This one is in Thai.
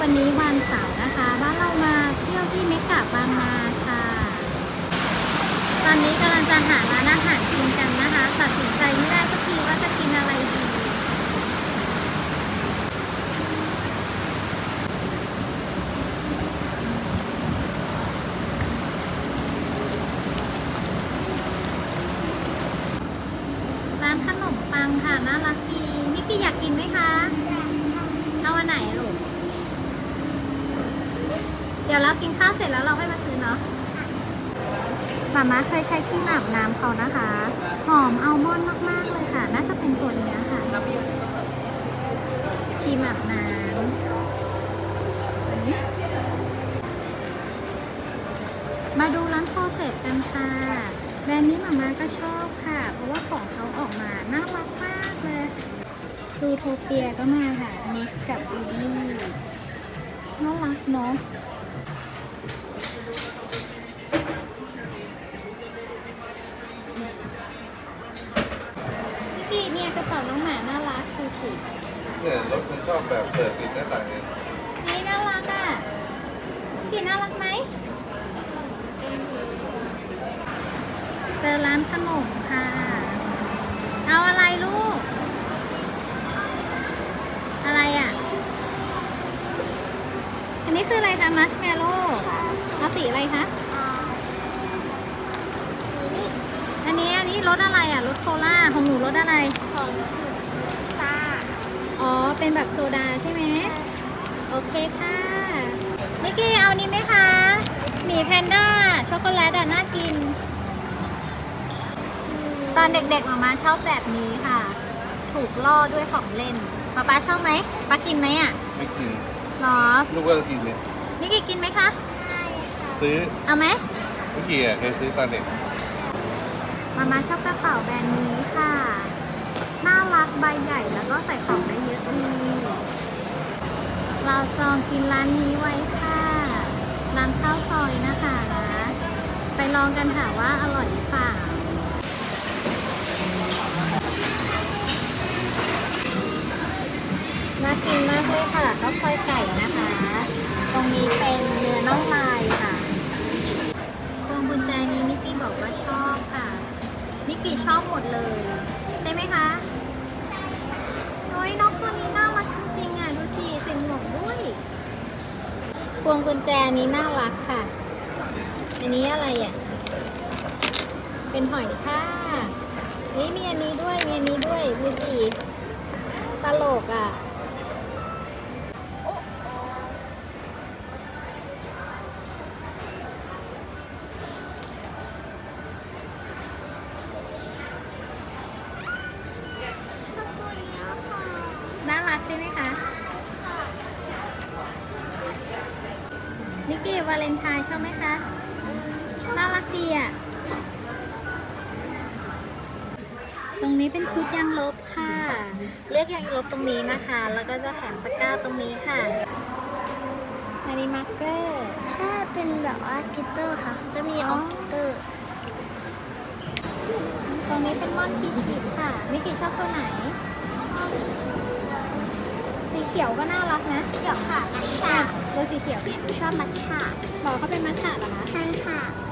วันนี้วันเสาร์นะคะบ้านเรามาเที่ยวที่เมกะบางนาค่ะ ตอนนี้กำลังจะหาร้านอาหารกินกันนะคะตัดสินใจไม่ได้สักทีว่าจะกินอะไรดีร้านขนมปังค่ะน่ารักดีมิกกี้อยากกินไหมคะเอาอันไหนลูก ดี๋ยวเรากินข้าวเสร็จแล้วเราค่อยมาซื้อเนาะมาม่าเคยใช้ครีมอาบน้ำเขานะคะ หอมอัลมอนด์มากๆเลยค่ะ น่าจะเป็นตัวนี้ค่ะครีมอาบน้ำมาดูร้านโฟเซตกันค่ะ แบรนด์นี้มาม่าก็ชอบค่ะ เพราะว่าของเขาออกมาน่ารักมากเลยซูโทเปียก็มาค่ะนิกกับซูดี้น่ารักเนาะ กระเป๋าน้องหมาน่ารักดูสิเนี่ยรถคุณชอบแบบเปิดติดหน้าต่างเนี่ยนี่น่ารักอะพี่น่ารักไหม เจอร้านขนมค่ะ เอาอะไรลูก อะไรอะ อันนี้คืออะไรคะมัชเมลโล่เอาสีอะไรคะนี่อันนี้อันนี้รสอะไรอะรสโคล่าของหนูรสอะไร ของซ่า อ๋อ เป็นแบบโซดาใช่ไหมโอเคค่ะมิกกี้เอานี้ไหมคะหมีแพนด้าช็อกโกแลตอะน่ากิน ตอนเด็กๆมามาชอบแบบนี้ค่ะ ถูกล่อด้วยของเล่นป๊าป๊าชอบไหมป๊ากินไหมอะไม่กินหรอลูกก็กินเนี่ยมิกกี้กินไหมคะซื้อเอาไหมเมื่อกี้อะเคยซื้อตอนเด็กมามาชอบกระเป๋าแบรนด์นี้ค่ะ น่ารักใบใหญ่แล้วก็ใส่ของได้เยอะดี เราจองกินร้านนี้ไว้ค่ะ ร้านข้าวซอยนะคะ ไปลองกันค่ะว่าอร่อยหรือเปล่าน่ากินมากเลยค่ะข้าวซอยไก่นะคะ ตรงนี้เป็นเนื้อน่องลายค่ะพวงกุญแจนี้มิกกี้บอกว่าชอบค่ะ มิกกี้ชอบหมดเลย ใช่ไหมคะโอ้ยน้องตัวนี้น่ารักจริงๆอะ ดูสิใส่หมวกด้วย พวงกุญแจนี้น่ารักค่ะ อันนี้อะไรอะ เป็นหอยค่านี่มีอันนี้ด้วย มีอันนี้ด้วยดูสิตลกอะ มิกกี้วาเลนไทน์ชอบไหมคะ น่ารักดีอะ ตรงนี้เป็นชุดยางลบค่ะ เลือกยางลบตรงนี้นะคะ แล้วก็จะแถมตะกร้าตรงนี้ค่ะอันนี้มาร์กเกอร์ใช่เป็นแบบว่ากิตเตอร์ค่ะเขาจะมีอ๋อออกกิตเตอร์ ตรงนี้เป็นม่อนชีชีสค่ะมิกกี้ชอบตัวไหนสี เขียวก็น่ารักนะเดี๋ยวค่ะมัชเนี่ชายตัวสีเขียวเนี่ยชอบมัชชาบอกเขาเป็นมัทฉะเหรอคะ ใช่ค่ะอ